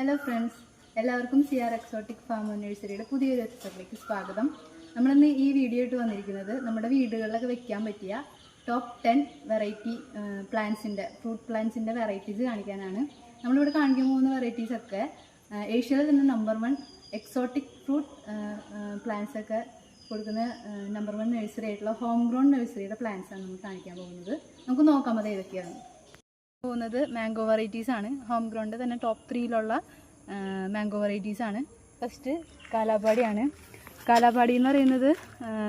Hello friends എല്ലാവർക്കും C R exotic farm നഴ്സറിയുടെ പുതിയൊരു എപ്പിസോഡിലേക്ക് സ്വാഗതം. നമ്മളിന്ന് ഈ വീഡിയോ ആയിട്ട് വന്നിരിക്കുന്നത് നമ്മുടെ വീടുകളിലൊക്കെ വെക്കാൻ പറ്റിയ ടോപ്പ് ടെൻ വെറൈറ്റി പ്ലാന്റ്സിന്റെ ഫ്രൂട്ട് പ്ലാന്റ്സിന്റെ വെറൈറ്റീസ് കാണിക്കാനാണ്. നമ്മളിവിടെ കാണിക്കാൻ പോകുന്ന വെറൈറ്റീസ് ഒക്കെ ഏഷ്യയിൽ തന്നെ number one exotic fruit plants ഒക്കെ കൊടുക്കുന്ന നമ്പർ വൺ നഴ്സറി ആയിട്ടുള്ള ഹോം ഗ്രോൺ നഴ്സറിയുടെ പ്ലാന്റ്സാണ് നമ്മൾ കാണിക്കാൻ പോകുന്നത്. നമുക്ക് നോക്കാം അത് ഏതൊക്കെയാണ്. പോകുന്നത് മാംഗോ വെറൈറ്റീസ് ആണ്. ഹോം ഗ്രൗണ്ട് തന്നെ ടോപ്പ് ത്രീയിലുള്ള മാംഗോ വെറൈറ്റീസ് ആണ്. ഫസ്റ്റ് കാലാപ്പാടിയാണ് കാലാപ്പാടി എന്ന് പറയുന്നത്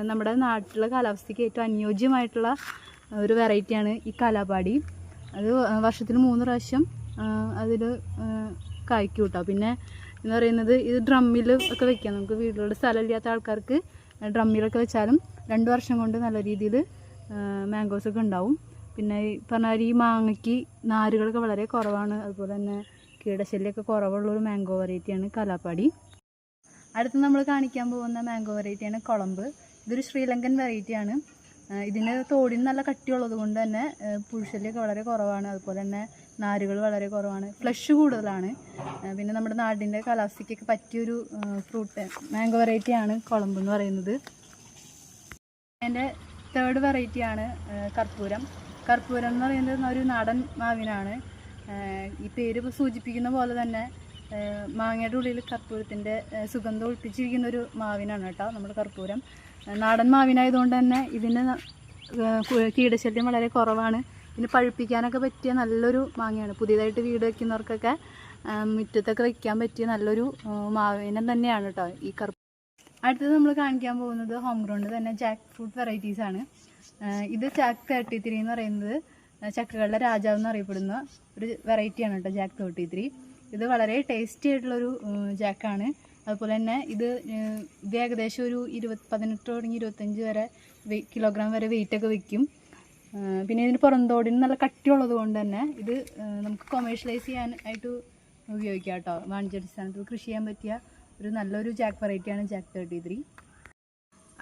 നമ്മുടെ നാട്ടിലെ കാലാവസ്ഥയ്ക്ക് ഏറ്റവും അനുയോജ്യമായിട്ടുള്ള ഒരു വെറൈറ്റിയാണ് ഈ കാലാപ്പാടി അത് വർഷത്തിൽ മൂന്ന് പ്രാവശ്യം അതിൽ കായ്ക്കും കേട്ടോ പിന്നെ എന്ന് പറയുന്നത് ഇത് ഡ്രമ്മിൽ ഒക്കെ വെക്കാം. നമുക്ക് വീട്ടിലുള്ള സ്ഥലമില്ലാത്ത ആൾക്കാർക്ക് ഡ്രമ്മിലൊക്കെ വെച്ചാലും രണ്ട് വർഷം കൊണ്ട് നല്ല രീതിയിൽ മാംഗോസ് ഒക്കെ ഉണ്ടാവും. പിന്നെ ഈ പറഞ്ഞ മാതിരി ഈ മാങ്ങയ്ക്ക് നാരുകളൊക്കെ വളരെ കുറവാണ്. അതുപോലെ തന്നെ കീടശല്യമൊക്കെ കുറവുള്ള ഒരു മാംഗോ വെറൈറ്റിയാണ് കലാപ്പാടി. അടുത്ത് നമ്മൾ കാണിക്കാൻ പോകുന്ന മാംഗോ വെറൈറ്റിയാണ് കുളമ്പ്. ഇതൊരു ശ്രീലങ്കൻ വെറൈറ്റിയാണ് ഇതിന് തോടിന് നല്ല കട്ടിയുള്ളത് കൊണ്ട് തന്നെ പുഴുശല്യമൊക്കെ വളരെ കുറവാണ്. അതുപോലെ തന്നെ നാരുകൾ വളരെ കുറവാണ്. ഫ്ലഷ് കൂടുതലാണ്. പിന്നെ നമ്മുടെ നാടിന്റെ കാലാവസ്ഥയ്ക്കൊക്കെ പറ്റിയൊരു ഫ്രൂട്ട് മാംഗോ വെറൈറ്റിയാണ് കുളമ്പ് എന്ന് പറയുന്നത്. എന്റെ തേർഡ് വെറൈറ്റിയാണ് കർപ്പൂരം. കർപ്പൂരം എന്ന് പറയുന്നത് ഒരു നാടൻ മാവിനാണ്. ഈ പേര് സൂചിപ്പിക്കുന്ന പോലെ തന്നെ മാങ്ങയുടെ ഉള്ളിൽ കർപ്പൂരത്തിന്റെ സുഗന്ധം ഒളിപ്പിച്ചിരിക്കുന്ന ഒരു മാവിനാണ് കേട്ടോ നമ്മുടെ കർപ്പൂരം. നാടൻ മാവിനായതുകൊണ്ട് തന്നെ ഇതിന് കീടശല്യം വളരെ കുറവാണ്. പിന്നെ പഴുപ്പിക്കാനൊക്കെ പറ്റിയ നല്ലൊരു മാങ്ങയാണ്. പുതിയതായിട്ട് വീട് വയ്ക്കുന്നവർക്കൊക്കെ മുറ്റത്തൊക്കെ വയ്ക്കാൻ പറ്റിയ നല്ലൊരു മാവിനം തന്നെയാണ് കേട്ടോ ഈ കർപ്പൂരം. അടുത്തത് നമ്മൾ കാണിക്കാൻ പോകുന്നത് ഹോം ഗ്രൗണ്ട് തന്നെ ജാക്ക് ഫ്രൂട്ട് വെറൈറ്റീസാണ്. ഇത് ചാക്ക് തേർട്ടി ത്രീ എന്ന് പറയുന്നത് ചക്കകളുടെ രാജാവ് എന്ന് അറിയപ്പെടുന്ന ഒരു വെറൈറ്റിയാണ് കേട്ടോ ജാക്ക് തേർട്ടി ത്രീ ഇത് വളരെ ടേസ്റ്റി ആയിട്ടുള്ളൊരു ജാക്കാണ് അതുപോലെ തന്നെ ഇത് ഇത് ഏകദേശം ഒരു ഇരുപത് പതിനെട്ട് തുടങ്ങി ഇരുപത്തഞ്ച് വരെ കിലോഗ്രാം വരെ വെയിറ്റ് ഒക്കെ വെക്കും. പിന്നെ ഇതിന് പുറന്തോടിന് നല്ല കട്ടിയുള്ളത് കൊണ്ട് തന്നെ ഇത് നമുക്ക് കൊമേഴ്ഷ്യലൈസ് ചെയ്യാൻ ആയിട്ട് ഉപയോഗിക്കാം കേട്ടോ. വാണിജ്യാടിസ്ഥാനത്തിൽ കൃഷി ചെയ്യാൻ പറ്റിയ ഒരു നല്ലൊരു ജാക്ക് വെറൈറ്റിയാണ് ജാക്ക് തേർട്ടി ത്രീ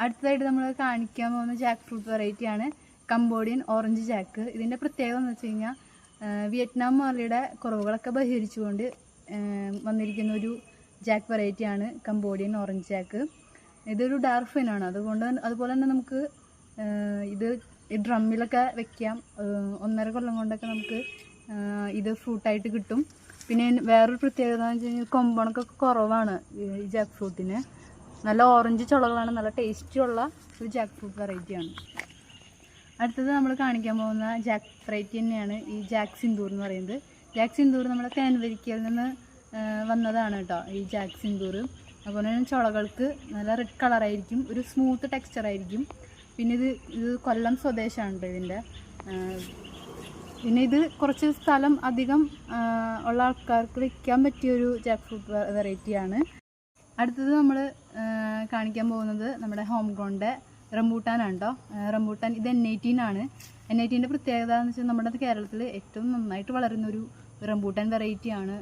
അടുത്തതായിട്ട് നമ്മൾ കാണിക്കാൻ പോകുന്ന ജാക്ക് ഫ്രൂട്ട് വെറൈറ്റിയാണ് കംബോഡിയൻ ഓറഞ്ച് ജാക്ക് ഇതിന്റെ പ്രത്യേകത എന്ന് വെച്ച് കഴിഞ്ഞാൽ വിയറ്റ്നാം മാലിയുടെ കുറവുകളൊക്കെ ബഹിരിച്ചുകൊണ്ട് വന്നിരിക്കുന്ന ഒരു ജാക്ക് വെറൈറ്റിയാണ് കംബോഡിയൻ ഓറഞ്ച് ജാക്ക് ഇതൊരു ഡാർക്ക് ഫൈനാണ് അതുകൊണ്ട് അതുപോലെ തന്നെ നമുക്ക് ഇത് ഡ്രമ്മിലൊക്കെ വെക്കാം. ഒന്നര കൊല്ലം കൊണ്ടൊക്കെ നമുക്ക് ഇത് ഫ്രൂട്ടായിട്ട് കിട്ടും. പിന്നെ വേറൊരു പ്രത്യേകത എന്ന് വെച്ച് കഴിഞ്ഞാൽ കൊമ്പണക്കൊക്കെ കുറവാണ് ഈ ജാക്ക് ഫ്രൂട്ടിന് നല്ല ഓറഞ്ച് ചുളകളാണ് നല്ല ടേസ്റ്റുള്ള ഒരു ജാക്ക് ഫ്രൂട്ട് വെറൈറ്റിയാണ് അടുത്തത് നമ്മൾ കാണിക്കാൻ പോകുന്ന ജാക്ക് വെറൈറ്റി തന്നെയാണ് ഈ ജാക്ക് സിന്ദൂർ എന്ന് പറയുന്നത്. ജാക്ക് സിന്ദൂർ നമ്മുടെ തേൻവരിക്കയിൽ നിന്ന് വന്നതാണ് കേട്ടോ ഈ ജാക്ക് സിന്ദൂർ അതുപോലെ തന്നെ ചുളകൾക്ക് നല്ല റെഡ് കളറായിരിക്കും ഒരു സ്മൂത്ത് ടെക്സ്ചർ ആയിരിക്കും. പിന്നെ ഇത് ഇത് കൊല്ലം സ്വദേശമാണ് കേട്ടോ ഇതിന്റെ. പിന്നെ ഇത് കുറച്ച് സ്ഥലം അധികം ഉള്ള ആൾക്കാർക്ക് വയ്ക്കാൻ പറ്റിയൊരു ജാക്ക് ഫ്രൂട്ട് വെറൈറ്റിയാണ് അടുത്തത് നമ്മൾ കാണിക്കാൻ പോകുന്നത് നമ്മുടെ ഹോം ഗ്രൗണ്ടെ റംബൂട്ടാനാണ് കേട്ടോ റംബൂട്ടാൻ ഇത് എൻ ആണ് എൻ എയ്റ്റീന്റെ പ്രത്യേകത എന്ന് വെച്ചാൽ നമ്മുടെ കേരളത്തിൽ ഏറ്റവും നന്നായിട്ട് വളരുന്ന ഒരു റംബൂട്ടാൻ വെറൈറ്റിയാണ്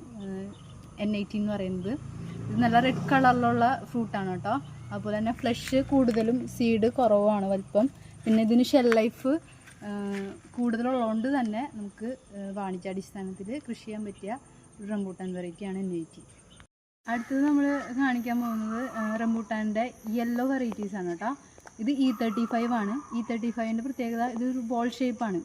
എൻ എയ്റ്റീൻ എന്ന് പറയുന്നത്. ഇത് നല്ല റെഡ് കളറിലുള്ള ഫ്രൂട്ടാണ് കേട്ടോ അതുപോലെ തന്നെ ഫ്ലഷ് കൂടുതലും സീഡ് കുറവാണ് വലിപ്പം. പിന്നെ ഇതിന് ഷെൽ ലൈഫ് കൂടുതലുള്ളതുകൊണ്ട് തന്നെ നമുക്ക് വാണിജ്യാടിസ്ഥാനത്തിൽ കൃഷി ചെയ്യാൻ പറ്റിയ റംബൂട്ടാൻ വെറൈറ്റിയാണ് എൻ എയ്റ്റീൻ അടുത്തത് നമ്മൾ കാണിക്കാൻ പോകുന്നത് റംബൂട്ടാന്റെ യെല്ലോ വെറൈറ്റീസ് ആണ് കേട്ടോ. ഇത് ഇ തേർട്ടി ഫൈവ് ആണ്. ഇ തേർട്ടി ഫൈവിന്റെ പ്രത്യേകത ഇതൊരു ബോൾ ഷേപ്പാണ്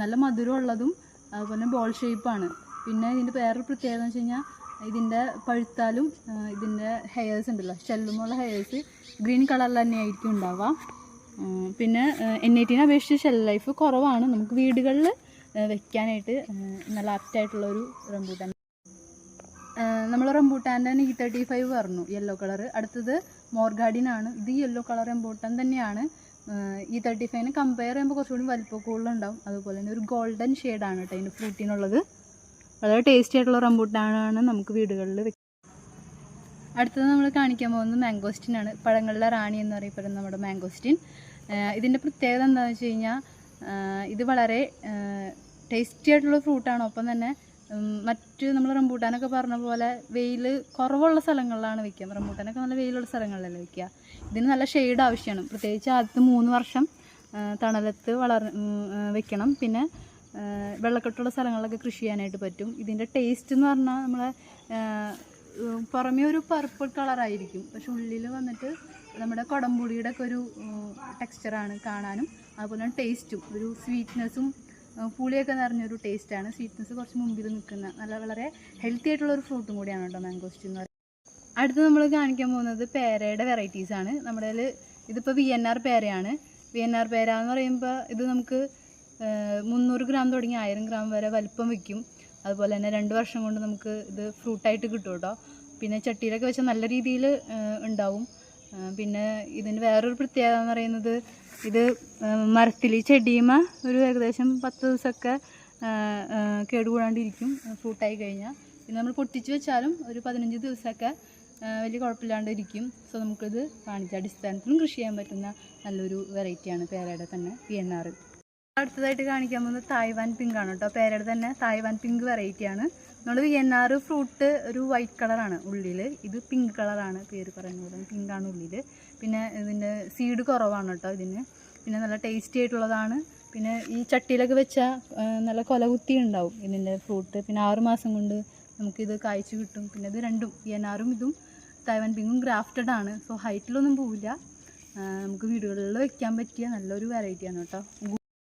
നല്ല മധുരമുള്ളതും അതുപോലെ ബോൾ ഷേപ്പാണ് പിന്നെ ഇതിന്റെ വേറൊരു പ്രത്യേകത എന്ന് വെച്ച് കഴിഞ്ഞാൽ ഇതിന്റെ പഴുത്താലും ഇതിന്റെ ഹെയേഴ്സ് ഉണ്ടല്ലോ ഷെല്ലുമുള്ള ഹെയേഴ്സ് ഗ്രീൻ കളറിൽ തന്നെ ആയിരിക്കും ഉണ്ടാവുക. പിന്നെ എൻ ഐറ്റീനെ അപേക്ഷിച്ച് ഷെൽ ലൈഫ് കുറവാണ്. നമുക്ക് വീടുകളിൽ വെക്കാനായിട്ട് നല്ല ആപ്റ്റായിട്ടുള്ളൊരു റംബൂട്ടാൻ നമ്മൾ റംബൂട്ടാന്റെ ഇ തേർട്ടി ഫൈവ് പറഞ്ഞു യെല്ലോ കളർ അടുത്തത് മോർഗാഡിനാണ്. ഇത് യെല്ലോ കളർ റംബൂട്ടാൻ തന്നെയാണ്. ഇ തേർട്ടി ഫൈവിന് കമ്പയർ ചെയ്യുമ്പോൾ കുറച്ചുകൂടി വലിപ്പം കൂടുതലുണ്ടാവും. അതുപോലെ തന്നെ ഒരു ഗോൾഡൻ ഷെയ്ഡാണ് കേട്ടോ അതിന്റെ ഫ്രൂട്ടിനുള്ളത് വളരെ ടേസ്റ്റി ആയിട്ടുള്ള റംബൂട്ടാനാണ് നമുക്ക് വീടുകളിൽ വെക്കുന്നത് അടുത്തത് നമ്മൾ കാണിക്കാൻ പോകുന്നത് മാംഗോസ്റ്റിൻ ആണ്. പഴങ്ങളുടെ റാണി എന്ന് പറയപ്പെടുന്ന നമ്മുടെ മാംഗോസ്റ്റിൻ ഇതിന്റെ പ്രത്യേകത എന്താണെന്ന് വെച്ച് കഴിഞ്ഞാൽ ഇത് വളരെ ടേസ്റ്റി ആയിട്ടുള്ള ഫ്രൂട്ടാണ് ഒപ്പം തന്നെ മറ്റ് നമ്മൾ റംബൂട്ടാനൊക്കെ പറഞ്ഞ പോലെ വെയിൽ കുറവുള്ള സ്ഥലങ്ങളിലാണ് വയ്ക്കുക റംബൂട്ടാനൊക്കെ നല്ല വെയിലുള്ള സ്ഥലങ്ങളിലല്ലേ വയ്ക്കുക ഇതിന് നല്ല ഷെയ്ഡ് ആവശ്യമാണ്. പ്രത്യേകിച്ച് ആദ്യത്തെ മൂന്ന് വർഷം തണലത്ത് വളർ വെക്കണം. പിന്നെ വെള്ളക്കെട്ടുള്ള സ്ഥലങ്ങളിലൊക്കെ കൃഷി ചെയ്യാനായിട്ട് പറ്റും. ഇതിന്റെ ടേസ്റ്റ് എന്ന് പറഞ്ഞാൽ നമ്മളെ പുറമേ ഒരു പർപ്പിൾ കളറായിരിക്കും പക്ഷെ ഉള്ളിൽ വന്നിട്ട് നമ്മുടെ കുടംപുളിയുടെ ഒക്കെ ഒരു ടെക്സ്ചറാണ് കാണാനും. അതുപോലെ തന്നെ ടേസ്റ്റും ഒരു സ്വീറ്റ്നെസ്സും പുളിയൊക്കെ നിറഞ്ഞൊരു ടേസ്റ്റാണ് സ്വീറ്റ്നസ് കുറച്ച് മുമ്പിൽ നിൽക്കുന്ന നല്ല വളരെ ഹെൽത്തി ആയിട്ടുള്ള ഒരു ഫ്രൂട്ടും കൂടിയാണ് കേട്ടോ മാംഗോസ്റ്റി എന്ന് പറയുന്നത്. അടുത്ത് നമ്മൾ കാണിക്കാൻ പോകുന്നത് പേരയുടെ വെറൈറ്റീസ് ആണ്. നമ്മുടെ കയ്യിൽ ഇതിപ്പോൾ വി എൻ ആർ പേരയാണ്. വി എൻ ആർ പേര എന്ന് പറയുമ്പോൾ ഇത് നമുക്ക് മുന്നൂറ് ഗ്രാം തുടങ്ങി ആയിരം ഗ്രാം വരെ വലിപ്പം വയ്ക്കും അതുപോലെ തന്നെ രണ്ട് വർഷം കൊണ്ട് നമുക്ക് ഇത് ഫ്രൂട്ടായിട്ട് കിട്ടും കേട്ടോ. പിന്നെ ചട്ടിയിലൊക്കെ വെച്ചാൽ നല്ല രീതിയിൽ ഉണ്ടാവും. പിന്നെ ഇതിന് വേറൊരു പ്രത്യേകത എന്ന് പറയുന്നത് ഇത് മരത്തിൽ ചെടിയുമ ഒരു ഏകദേശം പത്ത് ദിവസമൊക്കെ കേടുകൂടാണ്ടിരിക്കും ഫ്രൂട്ടായി കഴിഞ്ഞാൽ പിന്നെ നമ്മൾ പൊട്ടിച്ച് വെച്ചാലും ഒരു പതിനഞ്ച് ദിവസമൊക്കെ വലിയ കുഴപ്പമില്ലാണ്ട് ഇരിക്കും സോ നമുക്കിത് വാണിജ്യ അടിസ്ഥാനത്തിലും കൃഷി ചെയ്യാൻ പറ്റുന്ന നല്ലൊരു വെറൈറ്റിയാണ് പേരയുടെ തന്നെ പി എൻ ആർ. അടുത്തതായിട്ട് കാണിക്കാൻ പോകുന്നത് തായ്വാൻ പിങ്ക് ആണ് കേട്ടോ. പേരയുടെ തന്നെ തായ്വാൻ പിങ്ക് വെറൈറ്റിയാണ് നമ്മൾ വി എൻ ആർ ഫ്രൂട്ട് ഒരു വൈറ്റ് കളറാണ് ഉള്ളിൽ ഇത് പിങ്ക് കളറാണ് പേര് പറയുന്നത്. പിങ്കാണ് ഉള്ളിൽ പിന്നെ ഇതിന്റെ സീഡ് കുറവാണ് കേട്ടോ ഇതിന്. പിന്നെ നല്ല ടേസ്റ്റി ആയിട്ടുള്ളതാണ്. പിന്നെ ഈ ചട്ടിയിലൊക്കെ വെച്ചാൽ നല്ല കൊലകുത്തി ഉണ്ടാവും ഇതിന്റെ ഫ്രൂട്ട് പിന്നെ ആറുമാസം കൊണ്ട് നമുക്കിത് കായ്ച്ചു കിട്ടും. പിന്നെ ഇത് രണ്ടും ഈ എനാറും ഇതും തൈവൻ പിങ്കും ഗ്രാഫ്റ്റഡ് ആണ്. സോ ഹൈറ്റിലൊന്നും പോവില്ല. നമുക്ക് വീടുകളിൽ വെക്കാൻ പറ്റിയ നല്ലൊരു വെറൈറ്റിയാണ് കേട്ടോ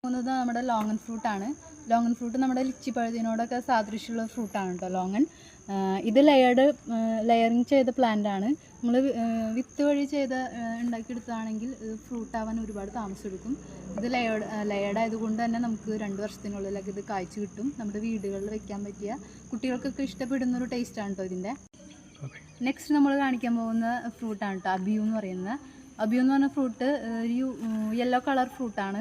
പോകുന്നത് നമ്മുടെ ലോങ്ങൻ ഫ്രൂട്ടാണ് ലോങ്ങൻ ഫ്രൂട്ട് നമ്മുടെ ലിച്ചി പഴുതിനോടൊക്കെ സാദൃശ്യമുള്ള ഫ്രൂട്ടാണ് കേട്ടോ ലോങ്ങൻ. ഇത് ലെയർഡ് ലെയറിങ് ചെയ്ത പ്ലാന്റ് ആണ്. നമ്മൾ വിത്ത് വഴി ചെയ്ത് ഉണ്ടാക്കിയെടുത്താണെങ്കിൽ ഫ്രൂട്ട് ആവാൻ ഒരുപാട് താമസം എടുക്കും. ഇത് ലെയർഡ് ലെയർഡ് ആയതുകൊണ്ട് തന്നെ നമുക്ക് രണ്ട് വർഷത്തിനുള്ളിലൊക്കെ ഇത് കായ്ച്ചു കിട്ടും. നമ്മുടെ വീടുകളിൽ വെക്കാൻ പറ്റിയ കുട്ടികൾക്കൊക്കെ ഇഷ്ടപ്പെടുന്ന ഒരു ടേസ്റ്റാണ് കേട്ടോ ഇതിന്റെ നെക്സ്റ്റ് നമ്മൾ കാണിക്കാൻ പോകുന്ന ഫ്രൂട്ടാണ് കേട്ടോ അബിയു എന്ന് പറയുന്നത്. അബിയു എന്ന് പറഞ്ഞ ഫ്രൂട്ട് ഒരു യെല്ലോ കളർ ഫ്രൂട്ടാണ്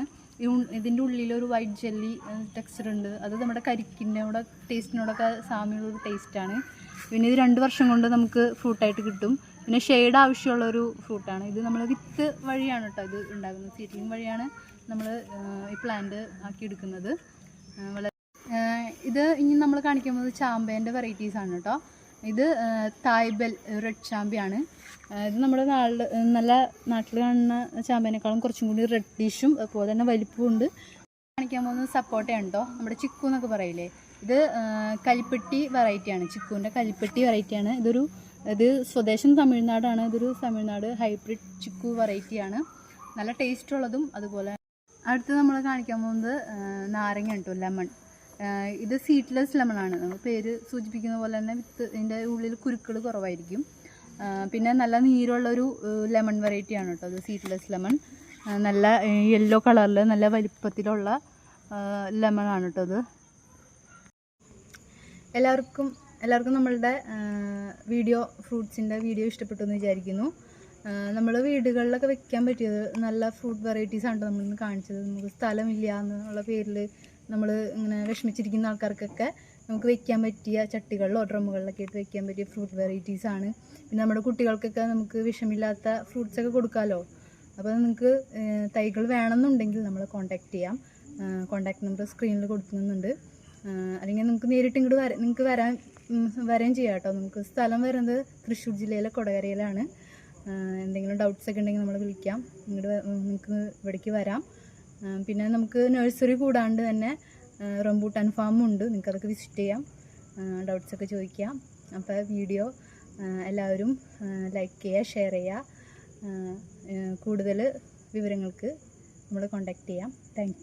ഇതിന്റെ ഉള്ളിലൊരു വൈറ്റ് ജെല്ലി ടെക്സ്ചർ ഉണ്ട്. അത് നമ്മുടെ കരിക്കിനോടെ ടേസ്റ്റിനോടൊക്കെ സാമ്യമുള്ളൊരു ടേസ്റ്റാണ് പിന്നെ ഇത് രണ്ട് വർഷം കൊണ്ട് നമുക്ക് ഫ്രൂട്ടായിട്ട് കിട്ടും. പിന്നെ ഷെയ്ഡ് ആവശ്യമുള്ള ഒരു ഫ്രൂട്ടാണ് ഇത് നമ്മൾ വിത്ത് വഴിയാണ് കേട്ടോ ഇത് ഉണ്ടാക്കുന്നത്. സീഡ്ലിംഗ് വഴിയാണ് നമ്മൾ ഈ പ്ലാന്റ് ആക്കിയെടുക്കുന്നത്. വളരെ ഇത് ഇനി നമ്മൾ കാണിക്കുമ്പോൾ പോകുന്നത് ചാമ്പേന്റെ വെറൈറ്റീസാണ് കേട്ടോ ഇത് തായ്ബൽ റെഡ് ചാമ്പിയാണ് ഇത് നമ്മുടെ നാട്ടിൽ നല്ല നാട്ടിൽ കാണുന്ന ചാമ്പിനേക്കാളും കുറച്ചും കൂടി റെഡിഷും അതുപോലെ തന്നെ വലിപ്പവും ഉണ്ട്. കാണിക്കാൻ പോകുന്നത് സപ്പോട്ടയാണ് കേട്ടോ നമ്മുടെ ചിക്കു എന്നൊക്കെ പറയില്ലേ? ഇത് കലിപ്പെട്ടി വെറൈറ്റിയാണ് ചിക്കുവിന്റെ കലിപ്പെട്ടി വെറൈറ്റിയാണ് ഇതൊരു ഇത് സ്വദേശം തമിഴ്നാടാണ്. ഇതൊരു തമിഴ്നാട് ഹൈബ്രിഡ് ചിക്കു വെറൈറ്റിയാണ് നല്ല ടേസ്റ്റ് ഉള്ളതും അതുപോലെ അടുത്ത് നമ്മൾ കാണിക്കാൻ പോകുന്നത് നാരങ്ങ കേട്ടോ ലെമൺ ഇത് സീഡ്ലെസ് നമ്മൾ പേര് സൂചിപ്പിക്കുന്ന പോലെ തന്നെ വിത്ത് ഇതിന്റെ ഉള്ളിൽ കുരുക്കൾ കുറവായിരിക്കും. പിന്നെ നല്ല നീരുള്ളൊരു ലെമൺ വെറൈറ്റി ആണ് കേട്ടോ അത് സീഡ്ലെസ് ലെമൺ നല്ല യെല്ലോ കളറിൽ നല്ല വലിപ്പത്തിലുള്ള ലെമൺ ആണ് കേട്ടോ അത്. എല്ലാവർക്കും എല്ലാവർക്കും നമ്മളുടെ വീഡിയോ ഫ്രൂട്ട്സിന്റെ വീഡിയോ ഇഷ്ടപ്പെട്ടു എന്ന് വിചാരിക്കുന്നു. നമ്മൾ വീടുകളിലൊക്കെ വെക്കാൻ പറ്റിയത് നല്ല ഫ്രൂട്ട് വെറൈറ്റീസ് ആണ് നമ്മൾ കാണിച്ചത്. നമുക്ക് സ്ഥലമില്ല എന്നുള്ള പേരിൽ നമ്മൾ ഇങ്ങനെ വിഷമിച്ചിരിക്കുന്ന ആൾക്കാർക്കൊക്കെ നമുക്ക് വെക്കാൻ പറ്റിയ ചട്ടികളിലോ ഡ്രമ്മുകളിലൊക്കെ ആയിട്ട് വെക്കാൻ പറ്റിയ ഫ്രൂട്ട് വെറൈറ്റീസ് ആണ്. പിന്നെ നമ്മുടെ കുട്ടികൾക്കൊക്കെ നമുക്ക് വിഷമില്ലാത്ത ഫ്രൂട്ട്സ് ഒക്കെ കൊടുക്കാമല്ലോ അപ്പോൾ നിങ്ങൾക്ക് തൈകൾ വേണമെന്നുണ്ടെങ്കിൽ നമ്മൾ കോൺടാക്ട് ചെയ്യാം. കോൺടാക്ട് നമ്പർ സ്ക്രീനിൽ കൊടുക്കുന്നുണ്ട്. അല്ലെങ്കിൽ നിങ്ങൾക്ക് നേരിട്ട് ഇങ്ങോട്ട് വരാൻ നിങ്ങൾക്ക് വരാൻ വരാൻ ചെയ്യാം കേട്ടോ നമുക്ക് സ്ഥലം വരുന്നത് തൃശ്ശൂർ ജില്ലയിലെ കൊടകരയിലാണ്. എന്തെങ്കിലും ഡൗട്ട്സ് ഒക്കെ ഉണ്ടെങ്കിൽ നമ്മൾ വിളിക്കാം. ഇങ്ങോട്ട് നിങ്ങൾക്ക് ഇവിടേക്ക് വരാം. പിന്നെ നമുക്ക് നഴ്സറി കൂടാണ്ട് തന്നെ റംബൂട്ടാൻ ഉണ്ട്. നിങ്ങൾക്ക് അതൊക്കെ വിസിറ്റ് ചെയ്യാം ഡൗട്ട്സൊക്കെ ചോദിക്കാം. അപ്പോൾ വീഡിയോ എല്ലാവരും ലൈക്ക് ചെയ്യുക ഷെയർ ചെയ്യുക. കൂടുതൽ വിവരങ്ങൾക്ക് നമ്മൾ കോണ്ടാക്ട് ചെയ്യാം. താങ്ക്